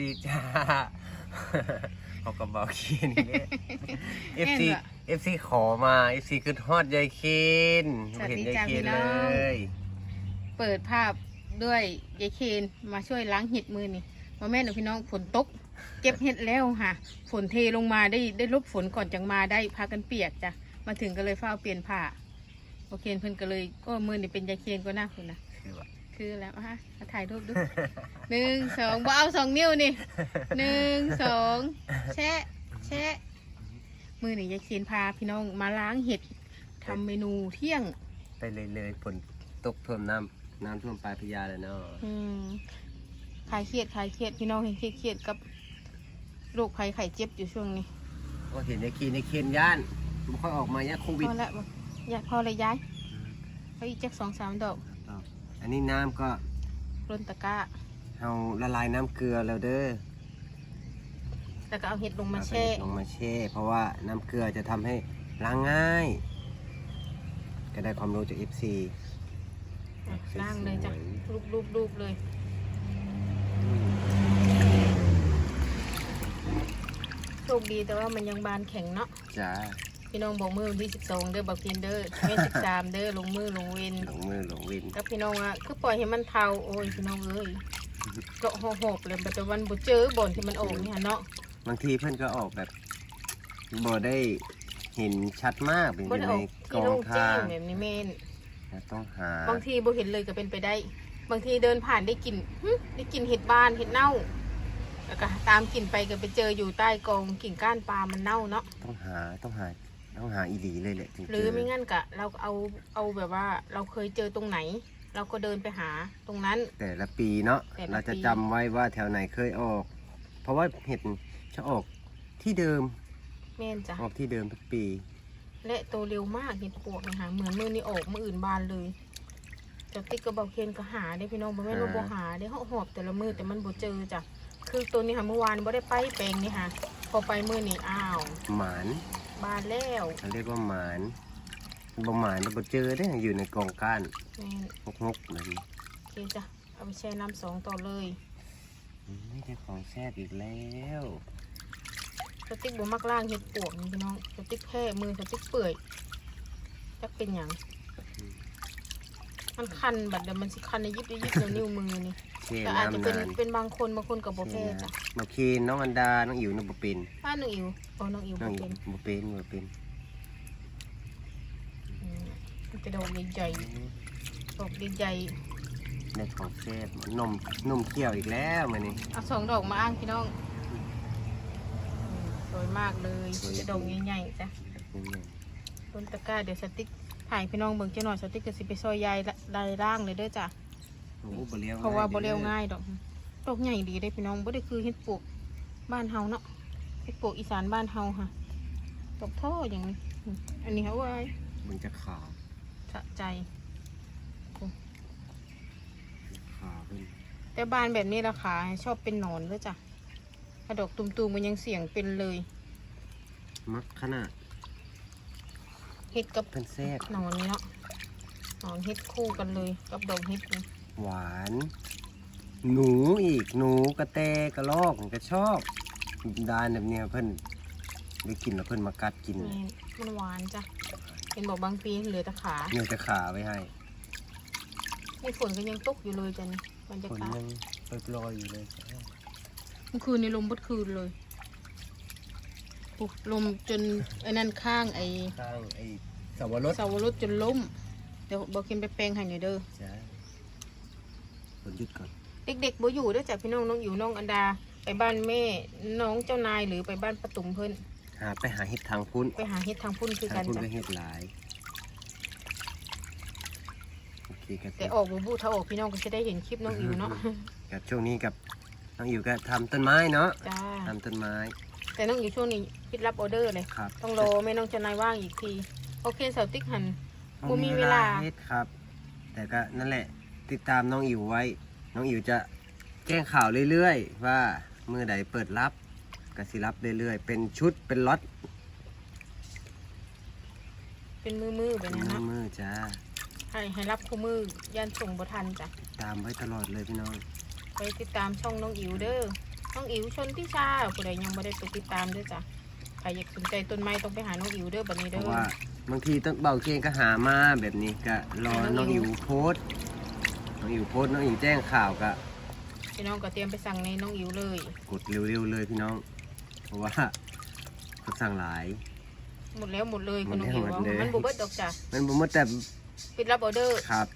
ดีจ้าเขากระเป๋าคีนเนี่ย FC แม่นบ่ FC ขอมา FC คือทอดยายคีนสวัสเห็นดียายจ้าคีพี่นน้เลองยเปิดภาพด้วยยายเคนมาช่วยล้างเห็ดมือนี่มาแม่หนูพี่น้องฝนตก เก็บเห็ดแล้วค่ะ ฝนเทลงมาได้ได้ลบฝนก่อนจังมาได้พากันเปียกจ้ะมาถึงก็เลยเฝ้าเปลี่ยนผ้าโอเคเพิ่นก็เลยก็มือนี่เป็นยายเคนก็น่าคุณนะ คือว่าคือแล้วอะมาถ่ายรูปดูหนึ่งสองบ่เอาสองนิ้วนี่หนึ่งสองแชะแชะมือนี่ยายเคนพาพี่น้องมาล้างเห็ดทำเมนูเที่ยง ไปเลยเลยฝนตกท่วมน้ำน้ำท่วมปลายพระยาเลยเนาะอืมคลายเครียดคลายเครียดพี่น้องเห็นเครียดเครียดกับโรคภัยไข้เจ็บอยู่ช่วงนี้ก็เห็นยายคีนยายคีนย่านไม่ค่อยออกมาเนี่ยโควิดพอละบ่อยากพอเลยย้ายเขาอีกจักสองสามดอก อันนี้น้ำก็ร่นตะกร้า เอาละลายน้ำเกลือแล้วเด้อแล้วก็เอาเห็ดลงมาเอไปแช่ลงมาแช่ เพราะว่าน้ำเกลือจะทำให้ล้างง่าย ก็ได้ความรู้จาก FC อะล้างเลยจ้ะรูปรูปรูปเลย โชคดีแต่ว่ามันยังบานแข็งเนาะ จ้า พี่น้องบอกมือวันที่สิบสองเด้อบอกกินเด้อเว้นสิบสามเด้อลงมือลงเวนหลงมือหลงวินกับพี่น้องอะคือปล่อยให้มันเทาโอ้ยพี่น้องเอ้ยเกาะหอบหอบเลยปัจจุบันบ่เจอบ่อนที่มันออกเนี่ยเนาะบางทีเพื่อนก็ออกแบบบ่ได้เห็นชัดมากเป็นอบ่ยู่ได้อในอกกที่องโล่งแจ้ทางงแบบนี้แม่นแล้วต้องหาบางทีบ่เห็นเลยก็เป็นไปได้ บางทีเดินผ่านได้กลิ่นหึได้กลิ่นเห็ดบ้านเห็ดเน่าแล้วก็ตามกลิ่นไปก็ไปเจออยู่ใต้กองกิ่งก้านปลามันเน่าเนาะ ต้องหาต้องหา ต้องหาอีหลีเลยแหละถึงหรือเจไม่งั้นก็เราเอาเอาแบบว่าเราเคยเจอตรงไหน เราก็เดินไปหาตรงนั้น แต่ละปีเนาะแต่ละเราจะปีจำไว้ว่าแถวไหนเคยออก เพราะว่าเห็ดจะออกที่เดิมแม่นจ้ะออกที่เดิมทุกปี และโตเร็วมากเห็ดปวกนะคะเหมือนมือนี่ออกมืออื่นบานเลยเจะติ๊กกระเบาเคนก็หาได้พี่น้องบ่แม่นว่าบ่หาได้เขาหอบแต่ละมือแต่มันบ่เจอจ้ะคือตัวนี้ค่ะเมื่อวานบ่ได้ไปแปลงนี่ค่ะพอไปมือนี่อ้าวหมาน บานแล้วเขาเรียกว่าหมานบ่หมานบ่เจอได้ออยู่ในกองก้านแม่นงกงกๆแบบนี้โอเคจ้ะเอาไปแช่น้ำสองต่อเลยอืมไม่ได้ของแซ่บอีกแล้วสติ๊กบ่มักล่างเห็ดปวกนี่พี่น้องสติ๊กแค่มือสติ๊กเปื่อยจักเป็นหยังมันคันบัดเดี๋ยวมันสิคันในยิบในยิบในนิ้วมือนี่ เช่แต่อาจจะน้ำเป็นนานเป็นบางคนบางคนกับบ่แพ้จ้ะมาคีนน้องอันดา น้องอิ๋วน้องบ่เป็นถ้าน้องอิ๋วโอ้น้องอิ๋วน้อบ่งอิ๋เป็วนบ่เป็นบ่เป็นอืมมันจะดอกใหญ่ๆดอกใหญ่ได้ของแซ่บนมนมเคี่ยวอีกแล้วมื้อนี้ๆเอาสองดอกมาอ้างพี่น้องอืมสวยมากเลยสวยจะดอกใหญ่ๆจ้ะนี่ไงบนตะกร้าเดี๋ยวสติ๊กถ่ายพี่น้องเบิ่งจังหน่อยสติ๊กก็สิไปซอยยายละลายร่างเลยเด้อจ้ะ โอ้บ่เลี้ยวเพราะว่าบ่เร็วด้อง่ายดอกดอกใหญ่ดีได้พี่น้องบ่ได้คือเฮ็ดปลวกบ้านเฮาเนาะเฮ็ดปลวกอีสานบ้านเฮาค่ะดอกท่ออย่างนี้อืมอันนี้เขาว่ามันจะขาวสะใจขาวขึ้นแต่บ้านแบบนี้ราคาชอบเป็นหนอนเลยจ้ะถ้าดอกตุ่มๆมันยังเสี่ยงเป็นเลย มักขนาดเฮ็ดกับเพิ่นแซ่บหนอนนี่เนาะหนอนเฮ็ดคู่กันเลย กับดอกเฮ็ดนี่ หวาน หนูอีกหนูกระแตกระลอกก็ชอบดานแบบเนี้ยเพิ่นได้กินแล้วเพิ่นมากัดกินแม่นมันหวานจ้ะเห็นบอกบางปีเหลือแต่ขาเนี่ยจะขาไว้ให้ในฝนก็ยังตกอยู่เลยจ้ะนี่บรรยาคนกาศยังปลอยๆอยู่เลยเมื่อคืนในลมบดคืนเลยโอ้ลมจนไอ้นั่นข้างไอ้ข้างไอ้สวรสเสาวรถจนล้มเดี๋ยวบอกกินไปแปลงให้หน่อยเด้อจ้าคนห ยุดก่อนเด็กๆบ่อยู่เด้อจ้ะพี่น้องน้องอยู่น้องอันดา ไปบ้านแม่น้องเจ้านายหรือไปบ้านประตุมเพิ่นหาไปหาเห็ดทางพุ้นไปหาเฮ็ดทางพุ่นคือทากังนพุ้นจ้ะก็เห็ดหลายโอเคครับแต่ออกบูบูถ้าออกพี่น้องก็จะได้เห็นคลิปน้องอิ๋วเนาะกับช่วงนี้กับน้องอิ๋วก็ทำต้นไม้เนาะจ้าทำต้นไม้แต่น้องอิ๋วช่วงนี้คิดรับออเดอร์เลย ครับต้องรอแม่น้องเจ้านายว่างอีกที โอเคเสาร์ติ๊กหัน บ่มีเวลา เฮ็ดครับ แต่ก็นั่นแหละ ติดตามน้องอิ๋วไว้ น้องอิ๋วจะแจ้งข่าวเรื่อยๆ ว่าเมื่อใดเปิดรับก็สิรับเรื่อยๆ เป็นชุดเป็นล็อตเป็นมือมือๆแบบนั้นมือเนาะมือจ้าให้ให้รับคู่มือยันส่งบ่ทันจ้ะตามไว้ตลอดเลยพี่น้องไปติดตามช่องน้องอิ๋วเด้อน้องอิ๋วชนทิชาผู้ใดยังไม่ได้ไปติดตามเด้วยจ้ะใครอยากสนใจต้นไม้ต้องไปหาน้องอิ๋วเด้อบัดนี้เพเด้อราะว่าบางทีต้องเบาเกงก็หามาแบบนี้ก็รอน้องอิ๋วโพสต์น้ องอิ๋วโพสต์น้องอิ๋วแจ้งข่าวก็พี่น้องก็เตรียมไปสั่งในน้องอิ๋วเลยกดเร็วๆเลยพี่น้อง เพราะว่าเขาสั่งหลาย หมดแล้วหมดเลยหมคุดณแล้น้องวอิ๋วหมดเลย มันบุเบิดดอกจ้ะมันบ่หมดแต่ปิดรับออเดอร์ครับ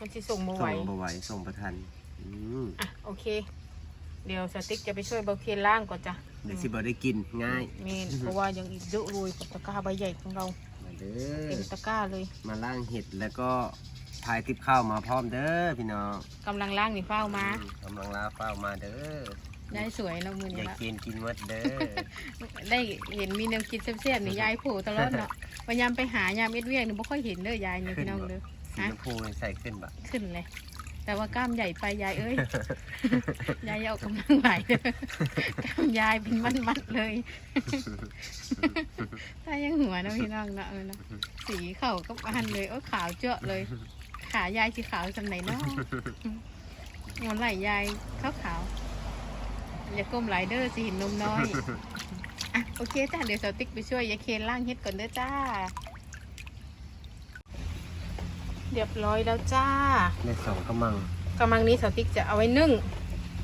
มันสิส่งมาไหวส่งบ่ไหวส่งประทันอืมอะโอเค เดี๋ยวสติ๊กจะไปช่วยเบาเคนล่างก่อนจ้ะเดี๋ยวสิบ่ได้กินง่ายเมนเพราะว่ายังอีกเยอะเลยกับตะกร้าใบใหญ่ของเรามาเด้เต็มอตะกร้าเลยมาล่างเห็ดแล้วก็ พายทิพข้าวมาพร้อมเด้อพี่น้องกำลังล่างนี่เฝ้ามาอืกำลังลาเฝ้ามาเด้อได้สวยเนาะมืออนี้ย่าละกินกินหมดเด้อ ได้เห็นมีแนวคิดแซ่บๆนี่ยายโผล่ตลอดเนาะพยายามไปหายามเอ็ดเวียงนี่บ่ค่อยเห็นเด้อยายนี่พี่น้องเด้อ สีฮะ ชมพูใส่ขึ้นบะขึ้นเลย แต่ว่ากล้ามใหญ่ไปยายเอ้ย ยายอย่าออกกำลังไหวเด้อกล้ามยายเป็นมัดๆเลยถ้ายังหัวนะพี่น้องเนาะเออเนาะสีเข่าก็อันเลยโอ้ขาวเจ้าเลย ขายายสีขาวสำไหนเนาะงอนไหลยายขาวขาวๆอย่าก้มไหลเด้อสิเห็นนมน้อยอะโอเคจ้าเดี๋ยวสาวติ๊กไปช่วยยายเคนล่างเฮ็ดก่อนเด้อจ้า เรียบร้อยแล้วจ้าในสองกำมังกำมังนี้สาวติ๊กจะเอาไว้นึ่ง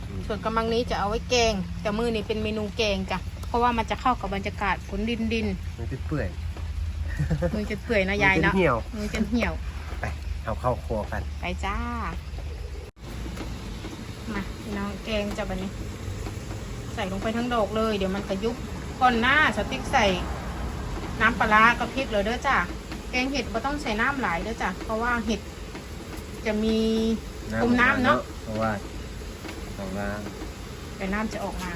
อืมส่วนกำมังนี้จะเอาไว้แกง แต่มือนี่เป็นเมนูแกงจ้ะเพราะว่ามันจะเข้ากับบรรยากาศฝนดินดินมันจะเปื่อยมือจะเปื่อยนะยายมันเนาะจะเหี่ยวมือจะเหี่ยวไป เอาเข้าครัวกัน ไปจ้า มาพี่น้องแกงจะแบบนี้ ใส่ลงไปทั้งดอกเลย เดี๋ยวมันจะยุบก่อนหน้าสติ๊กใส่น้ำปลาร้ากับพริกเลยเด้อจ้าแกงเห็ดไม่ต้องใส่น้ำหลายเด้อจ้าเพราะว่าเห็ดจะมีต้มน้ำเนอะเพราะว่าของน้แต่น้ำจะออกมา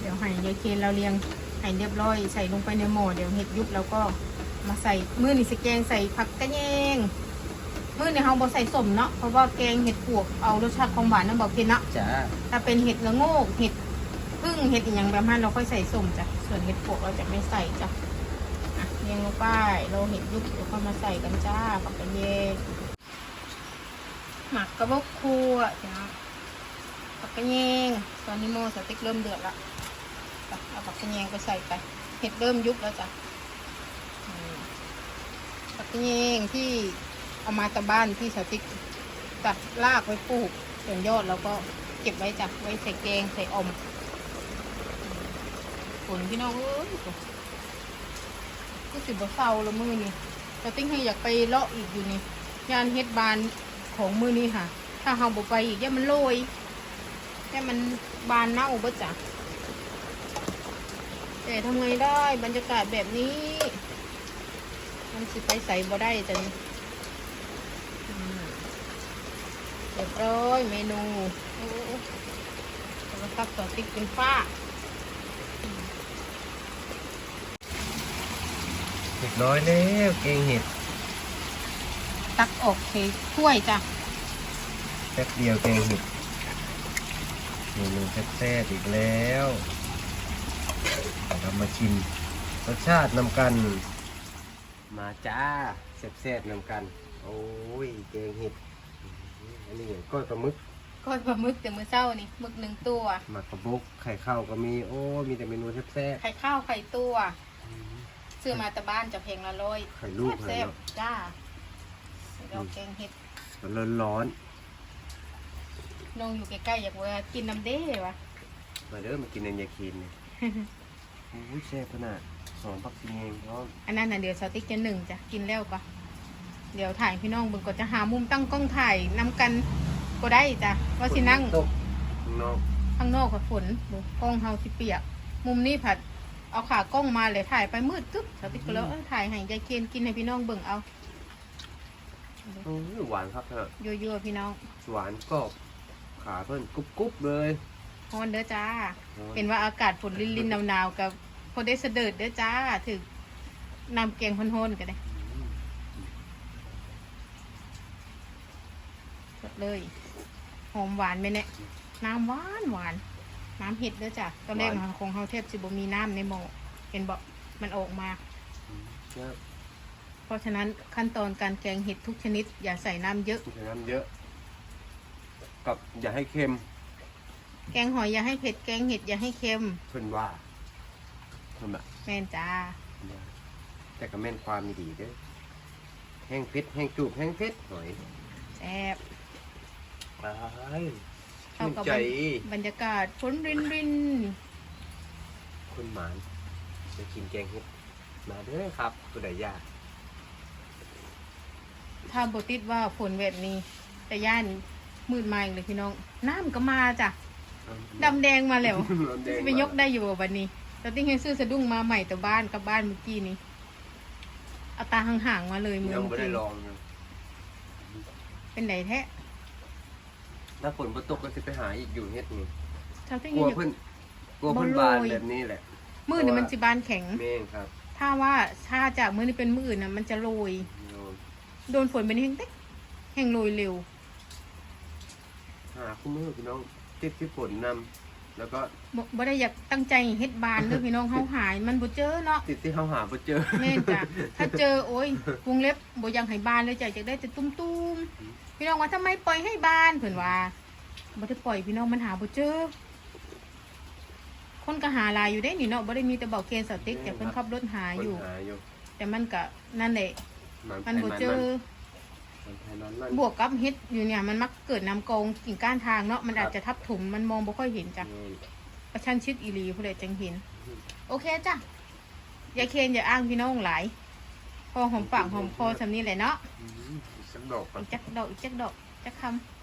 เดี๋ยวให้ยายเคนเราเรียงให้เรียบร้อย ใส่ลงไปในหม้อเดี๋ยวเห็ดยุบแล้วก็ มาใส่มือนี่สแกงใส่ผักกระแยงมือนี่เราบ่ใส่สมเนาะเพราะว่าแกงเห็ดปวกเอารสชาติของหวานนั่นบอกเคนเนาะำจ้าถ้าเป็นเห็ดละโงกเห็ดพึ่งเห็ดอหย่างแบบนั้นเราค่อยใส่ส้มจ้ะส่วนเห็ดปวกเราจะไม่ใส่จ้ะอะเรียงลงไปเราเห็ดยุบเดี๋ยวค่อยมาใส่กันจ้าผักกระเยงหมักกระบอกคั่วจ้ะผักกระเยงตอนนี้โมสติ๊กเริ่มเดือดละจ้ะเอาผักกระเยงไปใส่ไปเห็ดเริ่มยุบแล้วจ้ะอืม ผักเยงที่เอามาจากบ้านที่สติ๊กตัดรากไว้ปลูกส่วนยอดเราก็เก็บไว้จ้ะไว้ใส่แกงใส่อมฝนพี่น้องเอ้ยก็สิบเศร้าละมือนี่เราติ้งให้อยากไปเลาะอีกอยู่นี่ยานเฮ็ดบานของมือนี่ค่ะ ถ้าเฮาบ่ไปอีกย่มันโรยย่มันบานเน่าบ่จ้ะแต่ทำไงได้บรรยากาศแบบนี้ มันสิไปใส่บ่ได้จ้ะนี่อืมเรียบร้อยเมนูโอ้โหแล้วก็ต่อติ๊กเป็นฟ้าเรียบร้อยแล้วแกงเห็ดตักออกเทถ้วยจ้ะแป๊บเดียวแกงเห็ดเมนูแซ่บๆอีกแล้วเรามาชิมรสชาตินำกัน มาจ้าแซ่บๆนำกัน โอ้ยแกงเห็ดอันนี้ก้อยปลาหมึกก้อยปลาหมึกแต่มือเศร้านี่หมึกหนึ่งตัวหมักกระบุกไข่ข้าวก็มีโอ้ยมีแต่เมนูแซ่บไข่ข้าวไข่ตัวๆซื้อมาแต่บ้านจะเพลงละร้อยไข่ลูกแซ่บไข่เนอะๆจ้าเราแกงเห็ดมันร้อนน้องอยู่ใกล้ๆอยากว่ากินน้ำเด้วะๆมาเด้อมากินนันยาคีนเนี่ยโอ้ยแซ่บขนาดห อมผักชีเองพร้อมอันนั้นน่ะเดี๋ยวสติ๊กจะหนึ่งจ้ะกินแล้วปะเดี๋ยวถ่ายพี่น้องเบิ่งก็จะหามุมตั้งกล้องถ่ายนำกันก็ได้จ้ะว่าสินั่งตกข้างนอกข้างนอกกับฝนดูกล้องเฮาสิเปียก มุมนี้ผัด เอาขากล้องมาเลยถ่ายไปมืดตึ๊บสติ๊กก็แล้วเอ้ยถ่ายให้ยายเคนกินให้พี่น้องเบิ่งเอาโอ้ยหวานครับเธอยั่วๆพี่น้อง หวานกรอบขาเพิ่นกรุบกรุบๆเลยฮอนเด้อจ้า เป็นว่าอากาศฝนลินๆหนาวๆกับ พอได้เสด็จเด้อจ้าถึงนำแกงฮอนๆก็ได้สดเลย หอมหวานไหมเนี่ย น้ำหวานหวาน น้ำเห็ดเด้อจ้ะตอนแรกมันคงเฮาเทบสิบ่มีน้ำในหม้อเห็นบอกมันออกมาเนี่ยเพราะฉะนั้นขั้นตอนการแกงเห็ดทุกชนิด อย่าใส่น้ำเยอะใส่น้ำเยอะ กับอย่าให้เค็ม แกงหอยอย่าให้เผ็ด แกงเห็ดอย่าให้เค็มเพิ่นว่า เพิ่นแบบแม่นจ้าแต่ก็แม่นความมีดีเด้อแห้งเผ็ดแห้งจูบแห้งเผ็ดหน่อยแซ่บไปเข้าชื่นกับใจบรรยากาศฝนรินรินคุณหมานจะกินแกงเห็ดมาเด้อครับผู้ใดอยากถ้าบติดว่าฝนแบบนี้ แต่ย่านมืดมาอีกเลยพี่น้อง น้ำก็มาจ้ะดำแดงมาแล้วดำแดงจะไปยกได้อยู่บ่วันนี้ เราติ้งให้ซื้อสะดุ้งมาใหม่แต่บ้านกับบ้านเมื่อกี้นี้เอาตาห่างๆมาเลยมือยังเมื่ไม่อได้กี้ลองเลยเป็นไหนแท้ถ้าฝนบ่ตกก็จะไปหาอีกอยู่เฮ็ดนี่ชาวติ้งกลัวอยู่เพิ่นกลัวเพิ่นบ่โรยบานแบบนี้แหละมือนี่มันสิบานแข็งแม่งครับ ถ้าว่าถ้าจากมือนี่เป็นมืออื่นนะมันจะโรยโยมโดนฝนเป็นแห้งเต๊กแห้งโรยเร็วหาคู่มือพี่น้องติดที่ฝนนำ แล้วก็บ่บ่ได้อยากตั้งใจเฮ็ดบานเด้อพี่น้องเฮาหาย มันบ่เจอเนาะติดที่เขาหาบ่เจอแม่นจ้ะถ้าเจอโอ้ยวงเล็บบ่อยากให้บานเลยจ้ะอยากได้แต่ตุ้มๆพี่น้องว่าทำไมปล่อยให้บานเพิ่นว่าบ่ได้ปล่อยพี่น้องมันหาบ่เจอ คนก็หาหลายอยู่เด้นี่เนาะบ่ได้มีแต่เบาเคนสติ๊กแต่เพิ่นขับรถหาคอยู่นหาอยู่แต่มันก็นั่นแหละ มันมันบ่เจอ มันไทยมันมันบวกกับเฮ็ดอยู่เนี่ยมันมักเกิดน้ำกองกิ่งก้านทางเนาะมันอาจจะทับถมมันมองบ่ค่อยเห็นจ้ะนี่ประชันชิดอีหลีผู้ใดจังเห็น โอเคจ้ะอย่าเคนอย่าอ้างพี่น้องหลาย พอหอมปากหอมคอสำนี้แหละเนาะอืมอีกสักดอกก่อนอีกจักดอกอีกจักดอกจักค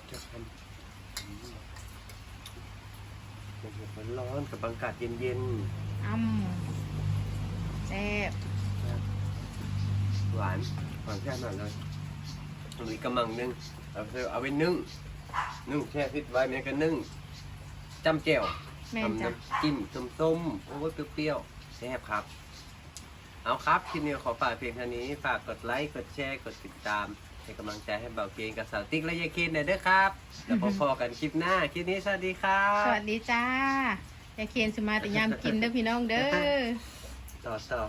จะทำอืมมันเห็ดมันร้อนกับบรรยากาศเย็นำอ้ำแซ่บๆหวานหวานแค่นั้นเลย ตรงนี้กำลังนึ่งเอาไปเอาไปนึ่งนึ่งแช่พิษไว้แม่ก็นึ่งจำแจ่วแม่นทำจ้ะ น้ำจิ้มส้มๆโอ้ยเปรี้ยวๆแซ่บครับ เอาครับคลิปนี้ขอฝากเพียงเท่านี้ฝากกดไลค์กดแชร์กดติดตามเป็นกำลังใจให้เบาเกงกับสาวติ๊กและยายเคนหน่อยเด้อครับ แล้วพอๆกันคลิปหน้าคลิปนี้สวัสดีครับ สวัสดีจ้า อย่าเคนสมาแต่ยามกินเด้อพี่น้องเด้อ ต่อต่อ